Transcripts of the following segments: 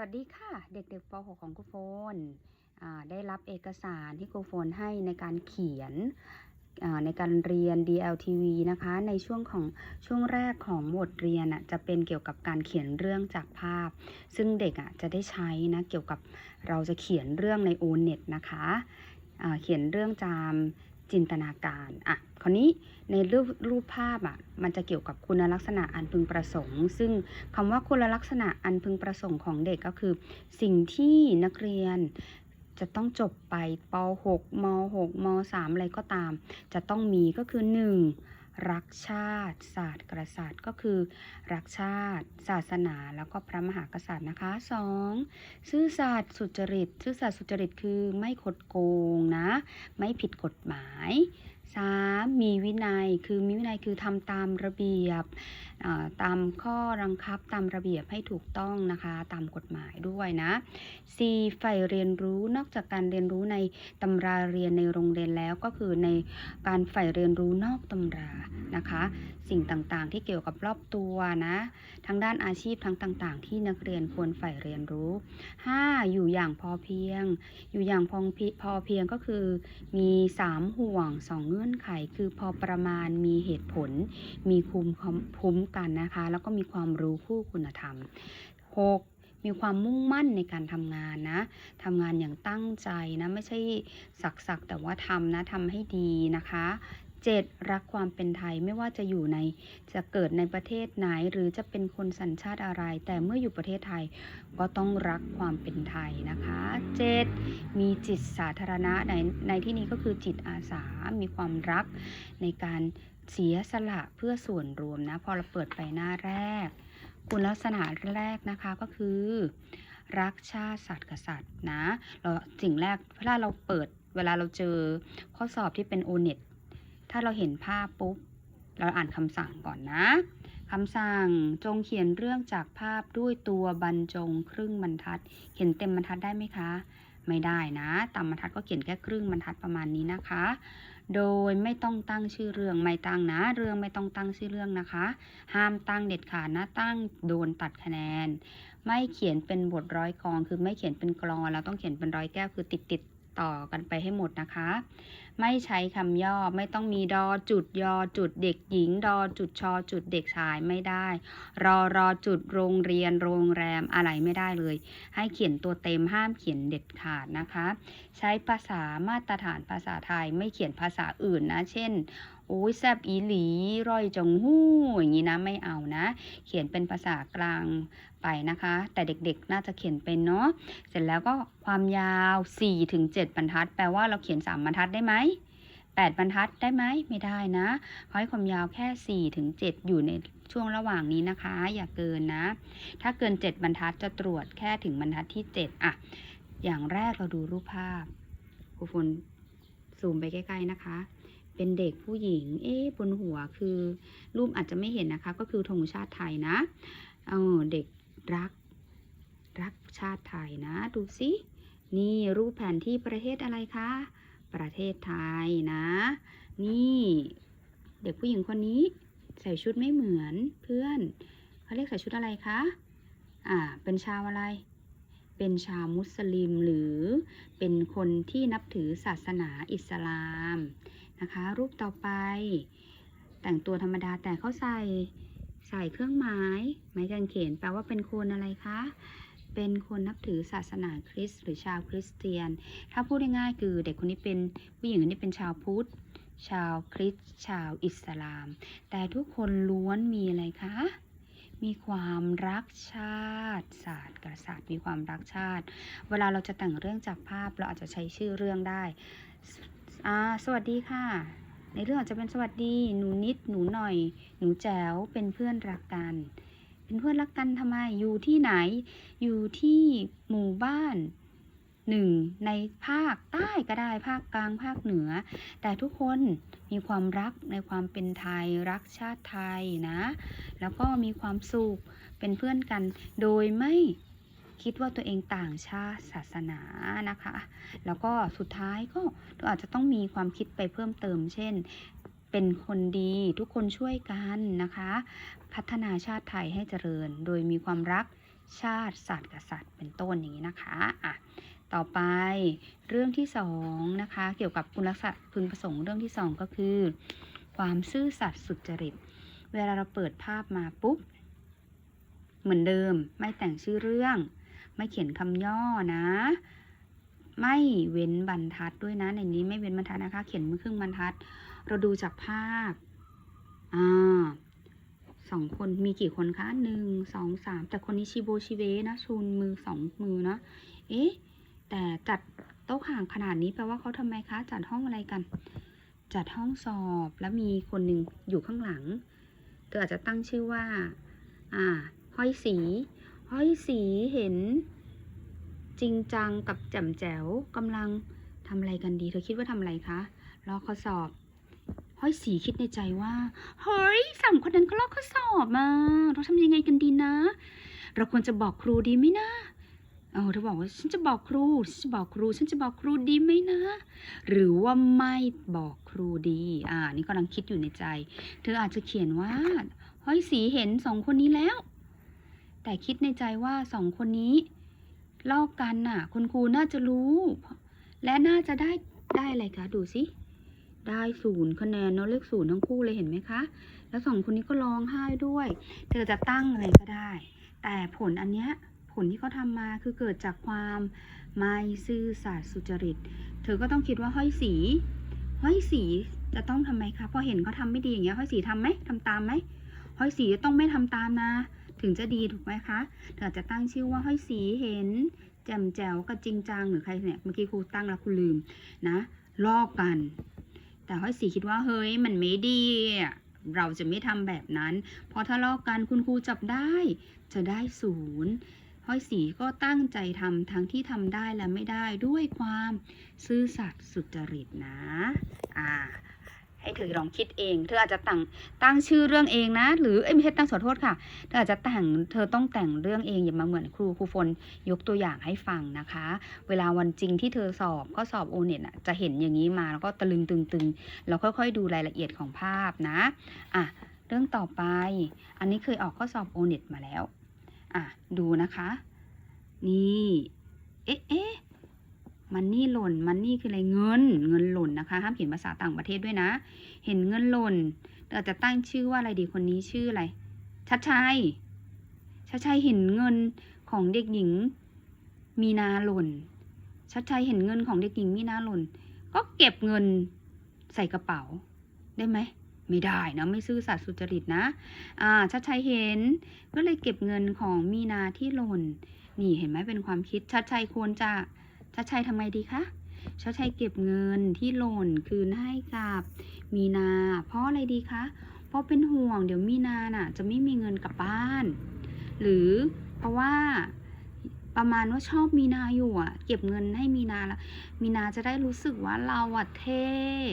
วัสดีค่ะเด็กๆป .6 ของครูโฟนได้รับเอกสารที่ครูโฟนให้ในการเขียนในการเรียน DLTV นะคะ ในช่วงของช่วงแรกของบทเรียนอะจะเป็นเกี่ยวกับการเขียนเรื่องจากภาพ ซึ่งเด็กอะจะได้ใช้นะเกี่ยวกับเราจะเขียนเรื่องใน o n e t นะคะเขียนเรื่องตาม จินตนาการ อะ คราวนี้ในรูปรูปภาพอะ มันจะเกี่ยวกับคุณลักษณะอันพึงประสงค์ ซึ่งคำว่าคุณลักษณะอันพึงประสงค์ของเด็กก็คือ สิ่งที่นักเรียนจะต้องจบไปป .6 ม .6 ม .3 อะไรก็ตาม จะต้องมีก็คือ 1. รักชาติ ศาสตร์กษัตริย์ก็คือ รักชาติ ศาสนา แล้วก็พระมหากษัตริย์นะคะ 2. ซื่อสัตย์สุจริต ซื่อสัตย์สุจริตคือไม่คดโกงนะ ไม่ผิดกฎหมาย 3. มีวินัย คือมีวินัยคือทำตามระเบียบ ตามข้อรังคับตามระเบียบให้ถูกต้องนะคะ ตามกฎหมายด้วยนะ 4. ใฝ่เรียนรู้ นอกจากการเรียนรู้ในตำราเรียนในโรงเรียนแล้วก็คือในการใฝ่เรียนรู้นอกตำรานะคะ สิ่งต่างๆ ที่เกี่ยวกับรอบตัวนะทั้งด้านอาชีพทั้งต่าง ๆ ที่นักเรียนควรใฝ่เรียนรู้ 5. อยู่อย่างพอเพียง อยู่อย่างพอเพีพอเพียงก็คือมี 3 ห่วง 2เงื่อนื่อนไขคือพอประมาณมีเหตุผล มีคุมคุ้มกันนะคะ แล้วก็มีความรู้คู่คุณธรรม 6. มีความมุ่งมั่นในการทำงานนะทำงานอย่างตั้งใจนะ ไม่ใช่สักสักๆแต่ว่าทำนะทำให้ดีนะคะ 7. รักความเป็นไทยไม่ว่าจะอยู่ในจะเกิดในประเทศไหน หรือจะเป็นคนสัญชาติอะไร แต่เมื่ออยู่ประเทศไทยก็ต้องรักความเป็นไทยนะคะ 7. มีจิตสาธารณะในในที่นี้ก็คือจิตอาสา มีความรักในการเสียสละเพื่อส่วนรวมนะ พอเราเปิดไปหน้าแรก คุณลักษณะแรกนะคะก็คือ รักชาติศาสตร์กษัตริย์นะเราสิ่งแรกเวลาเราเปิดเวลาเราเจอข้อสอบที่เป็น o n e t ถ้าเราเห็นภาพปุ๊บ เราอ่านคำสั่งก่อนนะคำสั่งจงเขียนเรื่องจากภาพด้วยตัวบรรจงครึ่งบรรทัด เขียนเต็มบรรทัดได้ไหมคะ ไม่ได้นะตามบรรทัดก็เขียนแค่ครึ่งบรรทัดประมาณนี้นะคะ โดยไม่ต้องตั้งชื่อเรื่องไม่ตั้งนะ เรื่องไม่ต้องตั้งชื่อเรื่องนะคะ ห้ามตั้งเด็ดขาดนะตั้งโดนตัดคะแนน ไม่เขียนเป็นบทร้อยกอง คือไม่เขียนเป็นกลอนแล้วต้องเขียนเป็นร้อยแก้วคือติดติด ต่อกันไปให้หมดนะคะ ไม่ใช้คำย่อไม่ต้องมีดอจุดยอจุดเด็กหญิง ดอจุดชอจุดเด็กชายไม่ได้ รอรอจุดโรงเรียนโรงแรมอะไรไม่ได้เลย ให้เขียนตัวเต็มห้ามเขียนเด็ดขาดนะคะ ใช้ภาษามาตรฐานภาษาไทยไม่เขียนภาษาอื่นนะ เช่น โอ้ยแซบอีหลีร่อยจงหู้อย่างนี้นะไม่เอานะ เขียนเป็นภาษากลางไปนะคะ แต่เด็กๆน่าจะเขียนเป็นเนาะเสร็จแล้วก็ความยาว4-7บรรทัด แปลว่าเราเขียน3บรรทัดได้ไหม8บรรทัดได้ไหมไม่ได้นะเขาให้ความยาวแค่4-7อยู่ในช่วงระหว่างนี้นะคะ อย่าเกินนะ ถ้าเกิน 7บรรทัดจะตรวจแค่ถึงบรรทัดที่ 7 อะ อย่างแรกเราดูรูปภาพครูฝนซูมไปใกล้ ๆ นะคะ เป็นเด็กผู้หญิง เอ๊ะบนหัวคือรูปอาจจะไม่เห็นนะคะ ก็คือธงชาติไทยนะเออเด็กรัก รักชาติไทยนะ ดูสินี่รูปแผนที่ประเทศอะไรคะ ประเทศไทยนะ นี่เด็กผู้หญิงคนนี้ใส่ชุดไม่เหมือนเพื่อนเขาเรียกใส่ชุดอะไรคะ อ่า เป็นชาวอะไร เป็นชาวมุสลิมหรือเป็นคนที่นับถือศาสนาอิสลาม นะคะ รูปต่อไป แต่งตัวธรรมดาแต่เขาใส่ใส่เครื่องหมายไม้กางเขนแปลว่าเป็นคนอะไรคะ เป็นคนนับถือศาสนาคริสต์หรือชาวคริสเตียน ถ้าพูดง่ายๆคือเด็กคนนี้เป็นผู้หญิงคนนี้เป็นชาวพุทธชาวคริสต์ชาวอิสลาม แต่ทุกคนล้วนมีอะไรคะ มีความรักชาติศาสตร์กษัตริย์มีความรักชาติ เวลาเราจะแต่งเรื่องจากภาพเราอาจจะใช้ชื่อเรื่องได้ อ่าสวัสดีค่ะ ในเรื่องอาจจะเป็นสวัสดี หนูนิด หนูหน่อย หนูแจ๋ว เป็นเพื่อนรักกัน เป็นเพื่อนรักกันทำไม อยู่ที่ไหน อยู่ที่หมู่บ้านหนึ่งในภาคใต้ก็ได้ภาคกลางภาคเหนือ แต่ทุกคนมีความรักในความเป็นไทยรักชาติไทยนะ แล้วก็มีความสุขเป็นเพื่อนกันโดยไม่ คิดว่าตัวเองต่างชาติศาสนานะคะ แล้วก็สุดท้ายก็เราอาจจะต้องมีความคิดไปเพิ่มเติม เช่น เป็นคนดีทุกคนช่วยกันนะคะ พัฒนาชาติไทยให้เจริญ โดยมีความรักชาติศาสตร์กษัตริย์เป็นต้นอย่างนี้นะคะอะต่อไปเรื่องที่สองนะคะเกี่ยวกับคุณลักษณะพึงประสงค์เรื่องที่สองก็คือ ความซื่อสัตย์สุจริต เวลาเราเปิดภาพมาปุ๊บ เหมือนเดิมไม่แต่งชื่อเรื่อง ไม่เขียนคำย่อนะ ไม่เว้นบรรทัดด้วยนะ ในนี้ไม่เว้นบรรทัดนะคะ เขียนมือครึ่งบรรทัด เราดูจากภาพอ่าสองคนมีกี่คนคะหนึ่งสองสามแต่คนนี้ชิโบชิเวนะชูนมือสองมือนะเอ๊ะแต่จัดโต๊ะห่างขนาดนี้แปลว่าเขาทำไมคะ จัดห้องอะไรกัน จัดห้องสอบแล้วมีคนหนึ่งอยู่ข้างหลังเธออาจจะตั้งชื่อว่า อ่าห้อยสี ห้อยสีเห็น จริงจังกับแจ่มแจ๋วกำลังทำอะไรกันดี เธอคิดว่าทำอะไรคะลอกข้อสอบ ห้อยสีคิดในใจว่า เฮ้ยสามคนนั้นก็ลอกข้อสอบมา เราทำยังไงกันดีนะ เราควรจะบอกครูดีไหมนะเออเธอบอกว่าฉันจะบอกครูฉันจะบอกครู ฉันจะบอกครูดีไหมนะ หรือว่าไม่บอกครูดี อ่า นี่กำลังคิดอยู่ในใจ เธออาจจะเขียนว่า ห้อยสีเห็นสองคนนี้แล้ว แต่คิดในใจว่าสองคนนี้ลอกกันน่ะ คุณครูน่าจะรู้ และน่าจะได้ได้อะไรคะ ดูสิ ได้ศูนย์คะแนนเนาะเลขศูนย์ทั้งคู่เลยเห็นไหมคะ แล้วสองคนนี้ก็ร้องไห้ด้วย เธอจะตั้งอะไรก็ได้ แต่ผลอันเนี้ยผลที่เขาทำมาคือเกิดจากความไม่ซื่อสัตย์สุจริต เธอก็ต้องคิดว่าห้อยสีห้อยสีจะต้องทำไมคะพอเห็นเขาทำไม่ดีอย่างเงี้ยห้อยสีทำไหมทำตามไหมห้อยสีจะต้องไม่ทำตามนะ ถึงจะดีถูกไหมคะเธออาจจะตั้งชื่อว่าห้อยสีเห็นแจ่มแจ๋วกับจริงจังหรือใครเนี่ยเมื่อกี้ครูตั้งแล้วครูลืมนะลอกกัน แต่ห้อยสีคิดว่าเฮ้ยมันไม่ดีเราจะไม่ทำแบบนั้น เพราะถ้าลอกกันคุณครูจับได้จะได้ศูนย์ห้อยสีก็ตั้งใจทำทั้งที่ทำได้และไม่ได้ด้วยความซื่อสัตย์สุจริตนะ อ่า ให้เธอลองคิดเอง เธออาจจะตั้งตั้งชื่อเรื่องเองนะ หรือเอ้ยไม่ใช่ตั้งขอโทษค่ะ เธออาจจะแต่ง เธอต้องแต่งเรื่องเองอย่ามาเหมือนครูครูฝนยกตัวอย่างให้ฟังนะคะ เวลาวันจริงที่เธอสอบข้อสอบโอเน็ตอะจะเห็นอย่างนี้มาแล้วก็ตะลึงตึงๆแล้วค่อยๆ ดูรายละเอียดของภาพนะ อะ เรื่องต่อไป อันนี้เคยออกข้อสอบโอเน็ตมาแล้ว อะ ดูนะคะ นี่ เอ๊ะเอ๊ะ มันนี่หล่น มันนี่คืออะไรเงิน เงินหล่นนะคะ ห้ามเขียนภาษาต่างประเทศด้วยนะ เห็นเงินหล่นเราจะตั้งชื่อว่าอะไรดีคนนี้ชื่ออะไร ชัดชัย ชัดชัยเห็นเงินของเด็กหญิง มีนาหล่น ชัดชัยเห็นเงินของเด็กหญิงมีนาหล่น ก็เก็บเงินใส่กระเป๋า ได้ไหม ไม่ได้นะ ไม่ซื่อสัตย์สุจริตนะ อ่า ชัดชัยเห็น ก็เลยเก็บเงินของมีนาที่หล่น นี่เห็นไหมเป็นความคิด ชัดชัยควรจะ ชัดชัยทำไงดีคะชัดชัยเก็บเงินที่หล่นคืนให้กับมีนา เพราะอะไรดีคะ เพราะเป็นห่วงเดี๋ยวมีนาน่ะ จะไม่มีเงินกลับบ้าน หรือเพราะว่าประมาณว่าชอบมีนาอยู่อะ เก็บเงินให้มีนาละมีนาจะได้รู้สึกว่าเราอะเท่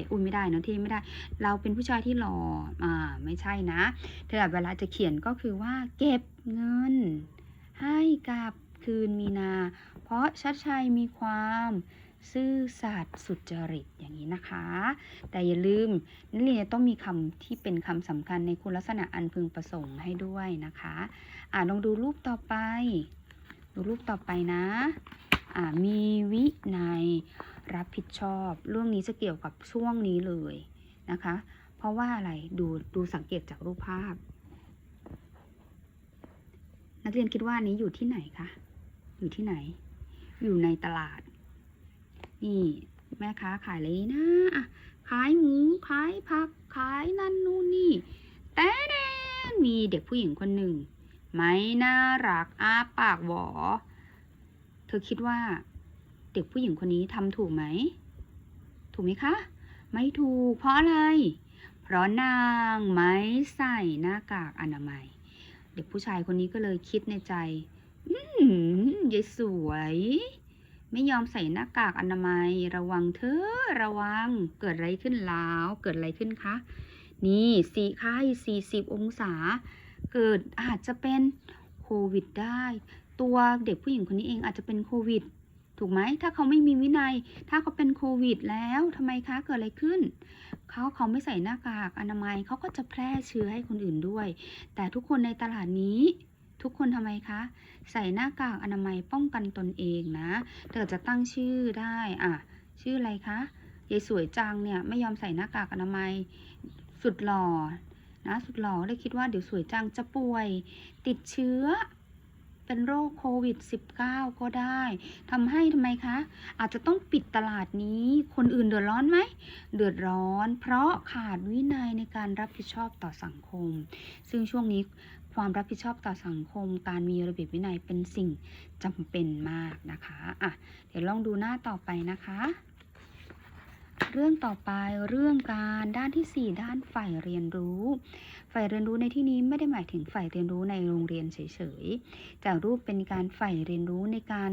อุ้ยไม่ได้เนอะเท่ไม่ได้ เราเป็นผู้ชายที่หล่ออ่าไม่ใช่นะ เธอเวลาจะเขียนก็คือว่า เก็บเงินให้กับ คืนมีนา เพราะชัดชัยมีความซื่อสัตย์สุจริตอย่างนี้นะคะ แต่อย่าลืมนักเรียนต้องมีคำที่เป็นคำสำคัญในคุณลักษณะอันพึงประสงค์ให้ด้วยนะคะ อ่าลองดูรูปต่อไป ดูรูปต่อไปนะ อ่ามีวินัยรับผิดชอบเรื่องนี้จะเกี่ยวกับช่วงนี้เลยนะคะ เพราะว่าอะไรดูดูสังเกตจากรูปภาพ นักเรียนคิดว่านี้อยู่ที่ไหนคะ อยู่ที่ไหน อยู่ในตลาด นี่แม่ค้าขายอะไรนะอะขายหมูขายผักขายนั่นนู่นนี่ แต่แน่มีเด็กผู้หญิงคนหนึ่ง ไม่น่ารักอาปากหวอ เธอคิดว่า เด็กผู้หญิงคนนี้ทำถูกไหม ถูกไหมคะ ไม่ถูก เพราะอะไร เพราะนางไม่ใส่หน้ากากอนามัย เด็กผู้ชายคนนี้ก็เลยคิดในใจ ยายสวย ไม่ยอมใส่หน้ากากอนามัย ระวังเธอระวัง เกิดอะไรขึ้นแล้ว เกิดอะไรขึ้นคะ นี่สี่ค่ายสี่สิบองศา เกิดอาจจะเป็นโควิดได้ ตัวเด็กผู้หญิงคนนี้เองอาจจะเป็นโควิด ถูกไหม ถ้าเขาไม่มีวินัย ถ้าเขาเป็นโควิดแล้วทำไมคะ เกิดอะไรขึ้น เขาเขาไม่ใส่หน้ากากอนามัย เขาก็จะแพร่เชื้อให้คนอื่นด้วย แต่ทุกคนในตลาดนี้ ทุกคนทำไมคะ ใส่หน้ากากอนามัยป้องกันตนเองนะเธอจะตั้งชื่อได้ อะ ชื่ออะไรคะยายสวยจังเนี่ยไม่ยอมใส่หน้ากากอนามัย สุดหล่อนะสุดหล่อเลยคิดว่าเดี๋ยวสวยจังจะป่วย ติดเชื้อ เป็นโรคโควิด -19 ก็ได้ทำให้ทำไมคะ อาจจะต้องปิดตลาดนี้คนอื่นเดือดร้อนไหม เดือดร้อน เพราะขาดวินัยในการรับผิดชอบต่อสังคม ซึ่งช่วงนี้ ความรับผิดชอบต่อสังคม การมีระเบียบวินัยเป็นสิ่งจำเป็นมากนะคะอะเดี๋ยวลองดูหน้าต่อไปนะคะ เรื่องต่อไปเรื่องการด้านที่ 4 ด้านฝ่ายเรียนรู้ ฝ่ายเรียนรู้ในที่นี้ไม่ได้หมายถึงฝ่ายเรียนรู้ในโรงเรียนเฉยๆจากรูปเป็นการฝ่ายเรียนรู้ในการ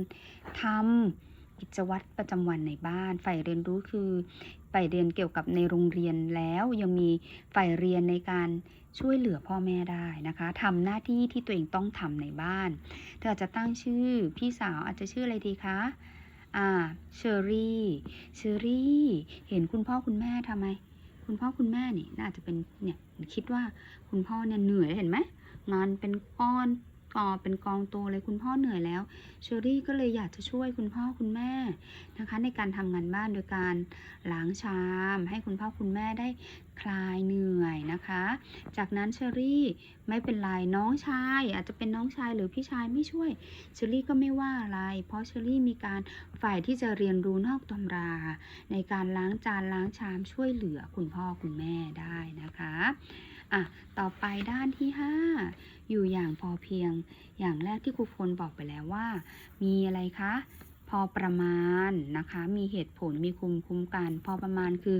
ทำกิจวัตรประจำวันในบ้าน ฝ่ายเรียนรู้คือฝ่ายเรียนเกี่ยวกับในโรงเรียนแล้วยังมีฝ่ายเรียนในการ ช่วยเหลือพ่อแม่ได้นะคะทำหน้าที่ที่ตัวเองต้องทำในบ้าน เธออาจจะตั้งชื่อพี่สาวอาจจะชื่ออะไรดีคะอ่าเชอรี่เชอรี่เห็นคุณพ่อคุณแม่ทำไม คุณพ่อคุณแม่นี่น่าจะเป็นเนี่ยคิดว่าคุณพ่อเนี่ยเหนื่อยเห็นไหมงานเป็นก้อน กอเป็นกองโตเลยคุณพ่อเหนื่อยแล้วเชอรี่ก็เลยอยากจะช่วยคุณพ่อคุณแม่นะคะ ในการทำงานบ้านโดยการล้างชาม ให้คุณพ่อคุณแม่ได้คลายเหนื่อยนะคะ จากนั้นเชอรี่ไม่เป็นไรน้องชาย อาจจะเป็นน้องชายหรือพี่ชายไม่ช่วยเชอรี่ก็ไม่ว่าอะไร เพราะเชอรี่มีการฝ่ายที่จะเรียนรู้นอกตำรา ในการล้างจานล้างชามช่วยเหลือคุณพ่อคุณแม่ได้นะคะอะต่อไปด้านที่ 5 อยู่อย่างพอเพียง อย่างแรกที่ครูพลบอกไปแล้วว่า มีอะไรคะ พอประมาณนะคะ มีเหตุผลมีคุมคุ้มกัน พอประมาณคือ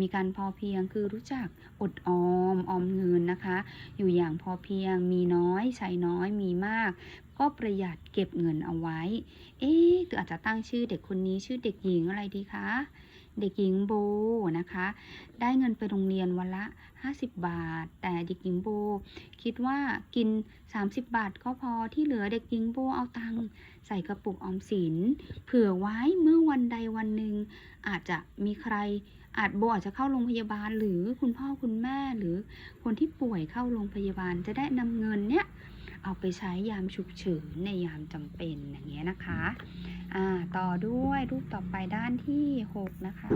มีการพอเพียงคือรู้จักอดออมออมเงินนะคะ อยู่อย่างพอเพียง มีน้อยใช้น้อยมีมากก็ประหยัดเก็บเงินเอาไว้ เอ๊ะหรืออาจจะตั้งชื่อเด็กคนนี้ชื่อเด็กหญิงอะไรดีคะ เด็กหญิงโบนะคะ ได้เงินไปโรงเรียนวันละ 50 บาท แต่เด็กหญิงโบ คิดว่ากิน 30 บาทก็พอที่เหลือเด็กหญิงโบเอาตังค์ใส่กระปุกออมสิน เผื่อไว้เมื่อวันใดวันหนึ่งอาจจะมีใครอาจโบอาจจะเข้าโรงพยาบาลหรือคุณพ่อคุณแม่หรือคนที่ป่วยเข้าโรงพยาบาลจะได้นำเงินเนี้ย เอาไปใช้ยามฉุกเฉินในยามจำเป็นอย่างเงี้ยนะคะอ่าต่อด้วยรูปต่อไปด้านที่ 6 นะคะ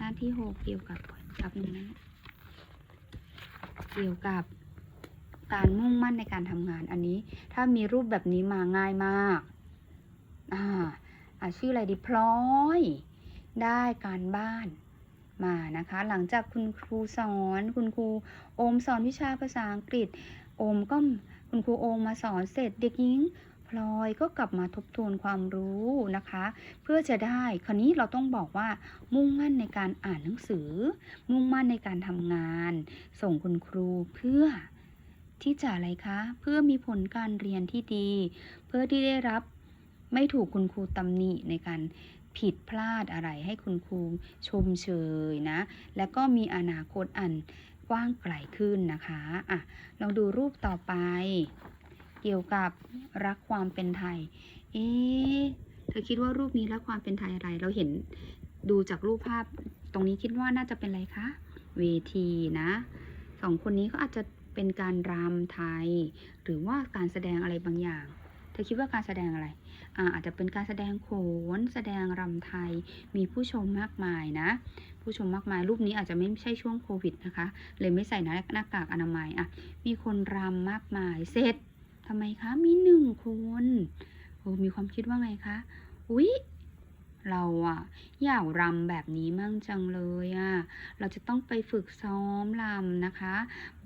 ด้านที่ 6 เกี่ยวกับกับนึงนะเกี่ยวกับการมุ่งมั่นในการทำงานอันนี้ ถ้ามีรูปแบบนี้มาง่ายมากอ่าชื่ออะไรดีพลอย ได้การบ้าน มานะคะ หลังจากคุณครูสอนคุณครูโอมสอนวิชาภาษาอังกฤษ โอมก็คุณครูโอมมาสอนเสร็จเด็กหญิงพลอยก็กลับมาทบทวนความรู้นะคะ เพื่อจะได้คราวนี้เราต้องบอกว่า มุ่งมั่นในการอ่านหนังสือ มุ่งมั่นในการทำงาน ส่งคุณครูเพื่อที่จะอะไรคะ เพื่อมีผลการเรียนที่ดี เพื่อที่ได้รับไม่ถูกคุณครูตำหนิในการ ผิดพลาดอะไรให้คุณครูชมเชยนะ แล้วก็มีอนาคตอันกว้างไกลขึ้นนะคะอะลองดูรูปต่อไป เกี่ยวกับรักความเป็นไทย เอ๊เธอคิดว่ารูปนี้รักความเป็นไทยอะไร เราเห็นดูจากรูปภาพตรงนี้คิดว่าน่าจะเป็นอะไรคะ เวทีนะสองคนนี้ก็อาจจะเป็นการรำไทย หรือว่าการแสดงอะไรบางอย่าง ธอคิดว่าการแสดงอะไรอาอาจจะเป็นการแสดงโขน แสดงรำไทย มีผู้ชมมากมายนะ ผู้ชมมากมายรูปนี้อาจจะไม่ใช่ช่วงโควิดนะคะ เลยไม่ใส่หน้าหน้ากากอนามัยอะ มีคนรำมากมาย เสร็จทำไมคะ มีหนึ่งคน โอ้มีความคิดว่าไงคะ อุ๊ย เราอะอยากรำแบบนี้มั่งจังเลยอะเราจะต้องไปฝึกซ้อมรำนะคะ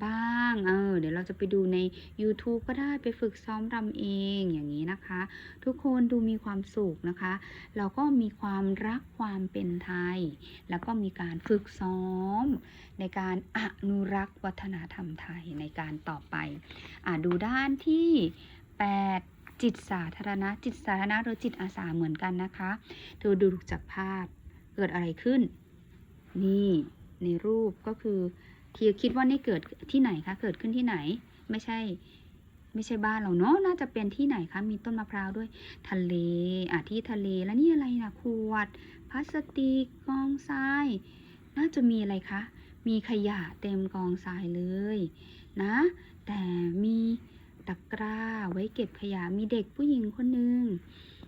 บ้างเออเดี๋ยวเราจะไปดูใน YouTube ก็ได้ไปฝึกซ้อมรำเองอย่างนี้นะคะ ทุกคนดูมีความสุขนะคะ เราก็มีความรักความเป็นไทย แล้วก็มีการฝึกซ้อม ในการอนุรักษ์วัฒนธรรมไทยในการต่อไปอ่าดูด้านที่ 8 จิตสาธารณะ จิตสาธารณะหรือจิตอาสาเหมือนกันนะคะเธอดูจากภาพเกิดอะไรขึ้น นี่ในรูปก็คือเทียคิดว่านี่เกิดที่ไหนคะ เกิดขึ้นที่ไหน ไม่ใช่ ไม่ใช่บ้านเราเนาะ น่าจะเป็นที่ไหนคะ มีต้นมะพร้าวด้วย ทะเล อะที่ทะเล แล้วนี่อะไรนะขวด พลาสติก กองทราย น่าจะมีอะไรคะ มีขยะเต็มกองทรายเลย นะ แต่มี ตะกร้า ไว้เก็บขยะมีเด็กผู้หญิงคนหนึ่ง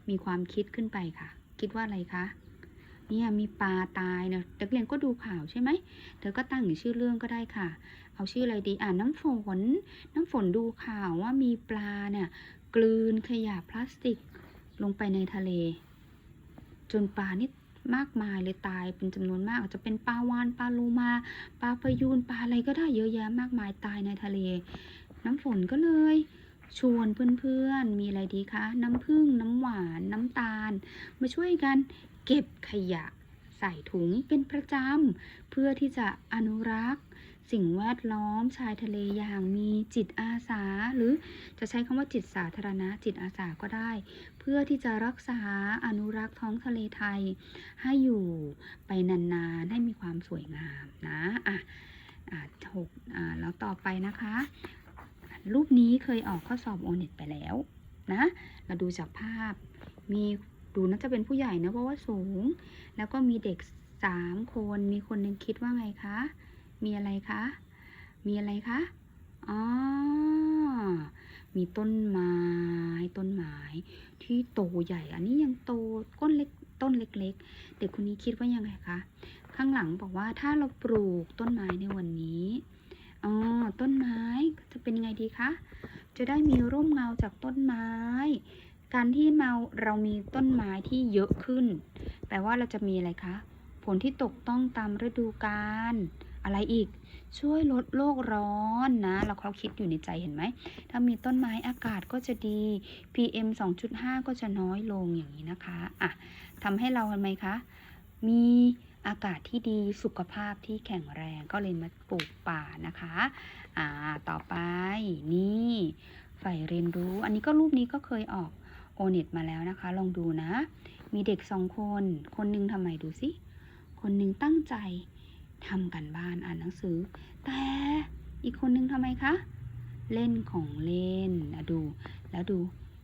มีความคิดขึ้นไปค่ะ คิดว่าอะไรคะเนี่ยมีปลาตายเนะนักเรียนก็ดูข่าวใช่ไหม เธอก็ตั้งชื่อเรื่องก็ได้ค่ะ เอาชื่ออะไรดี อ่าน้ำฝน น้ำฝนดูข่าวว่ามีปลาเนี่ยกลืนขยะพลาสติกลงไปในทะเล จนปลานี่มากมายเลยตายเป็นจำนวนมากอาจจะเป็นปลาวานปลาโลมาปลาพยูนปลาอะไรก็ได้เยอะแยะมากมายตายในทะเล น้ำฝนก็เลย ชวนเพื่อนๆ มีอะไรดีคะ น้ำผึ้งน้ำหวานน้ำตาล มาช่วยกันเก็บขยะใส่ถุงเป็นประจำ เพื่อที่จะอนุรักษ์ สิ่งแวดล้อมชายทะเลอย่างมีจิตอาสา หรือจะใช้คำว่าจิตสาธารณะจิตอาสาก็ได้ เพื่อที่จะรักษาอนุรักษ์ท้องทะเลไทย ให้อยู่ไปนานๆ ให้มีความสวยงามนะอะอะหกอะแล้วต่อไปนะคะ รูปนี้เคยออกข้อสอบโอเน็ตไปแล้วนะ เราดูจากภาพ มีดูน่าจะเป็นผู้ใหญ่นะเพราะว่าสูง แล้วก็มีเด็กสามคน มีคนนึงคิดว่าไงคะ มีอะไรคะ มีอะไรคะ อ๋อ มีต้นไม้ ต้นไม้ ที่โตใหญ่ อันนี้ยังโตก้นเล็กต้นเล็ก ๆ เด็กคนนี้คิดว่ายังไงคะ ข้างหลังบอกว่าถ้าเราปลูกต้นไม้ในวันนี้ อ๋อต้นไม้จะเป็นยังไงดีคะ จะได้มีร่มเงาจากต้นไม้ การที่เราเรามีต้นไม้ที่เยอะขึ้น แปลว่าเราจะมีอะไรคะ ผลที่ตกต้องตามฤดูกาลอะไรอีกช่วยลดโลกร้อนนะเราเขาคิดอยู่ในใจเห็นไหม ถ้ามีต้นไม้อากาศก็จะดี PM 2.5 ก็จะน้อยลงอย่างนี้นะคะอะทำให้เราทำไมคะ มี อากาศที่ดีสุขภาพที่แข็งแรงก็เลยมาปลูกป่านะคะ อ่า ต่อไปนี่ใฝ่เรียนรู้ อันนี้ก็รูปนี้ก็เคยออกโอเน็ตมาแล้วนะคะ ลองดูนะ มีเด็กสองคน คนหนึงทำไมดูสิ คนหนึงตั้งใจทำกันบ้านอ่านหนังสือ แต่อีกคนหนึงทำไมคะ เล่นของเล่นนะดู แล้วดู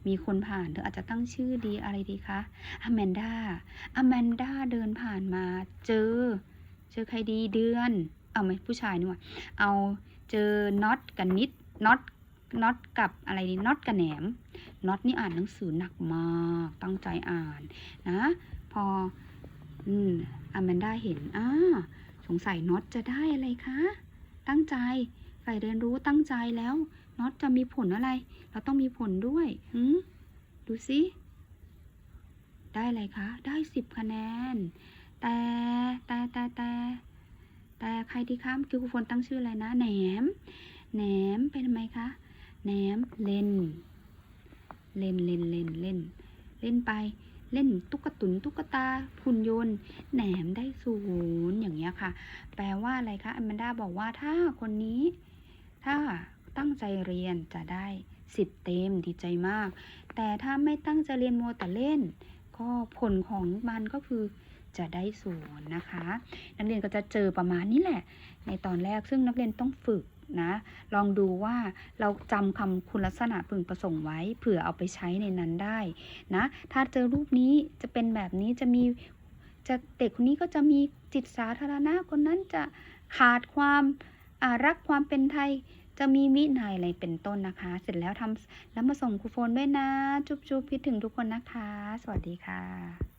มีคนผ่านเธออาจจะตั้งชื่อดีอะไรดีคะอแมนดาอแมนดาเดินผ่านมาเจอ เจอใครดีเดือน เอาไหมผู้ชายนี่หว่าเอาเจอน็อตกับนิดน็อตน็อตกับอะไรดีน็อตกับแหนมน็อตนี่อ่านหนังสือหนักมากตั้งใจอ่านนะ พออืมอแมนดาเห็นอ้าสงสัยน็อตจะได้อะไรคะ ตั้งใจ ใฝ่เรียนรู้ตั้งใจแล้วน็อตจะมีผลอะไร เราต้องมีผลด้วยหืมดูสิได้อะไรคะ ได้สิบคะแนน แต่แต่แต่แต่แต่ใครดีคะคือครูฝนตั้งชื่ออะไรนะ แหนม แหนมเป็นทำไมคะ แหนมเล่น เล่นเล่นเล่นเล่น เล่นไป เล่นตุ๊กตุนตุ๊กตาหุ่นยนต์ แหนมได้ศูนย์อย่างเงี้ยค่ะ แปลว่าอะไรคะอแมนดาบอกว่าถ้าคนนี้ ถ้าตั้งใจเรียนจะได้สิบเต็มดีใจมาก แต่ถ้าไม่ตั้งใจเรียนโมวแต่เล่น ก็ผลของมันก็คือจะได้ศูนย์นะคะ นักเรียนก็จะเจอประมาณนี้แหละ ในตอนแรกซึ่งนักเรียนต้องฝึกนะ ลองดูว่าเราจำคำคุณลักษณะพึงประสงค์ไว้ เผื่อเอาไปใช้ในนั้นได้นะ ถ้าเจอรูปนี้จะเป็นแบบนี้จะมีจะเด็กคนนี้ก็จะมีจิตสาธารณะคนนั้นจะขาดความ รักความเป็นไทยจะมีวินัยอะไรเป็นต้นนะคะ เสร็จแล้วทำแล้วมาส่งครูโฟนด้วยนะ จุ๊บๆคิดถึงทุกคนนะคะ สวัสดีค่ะ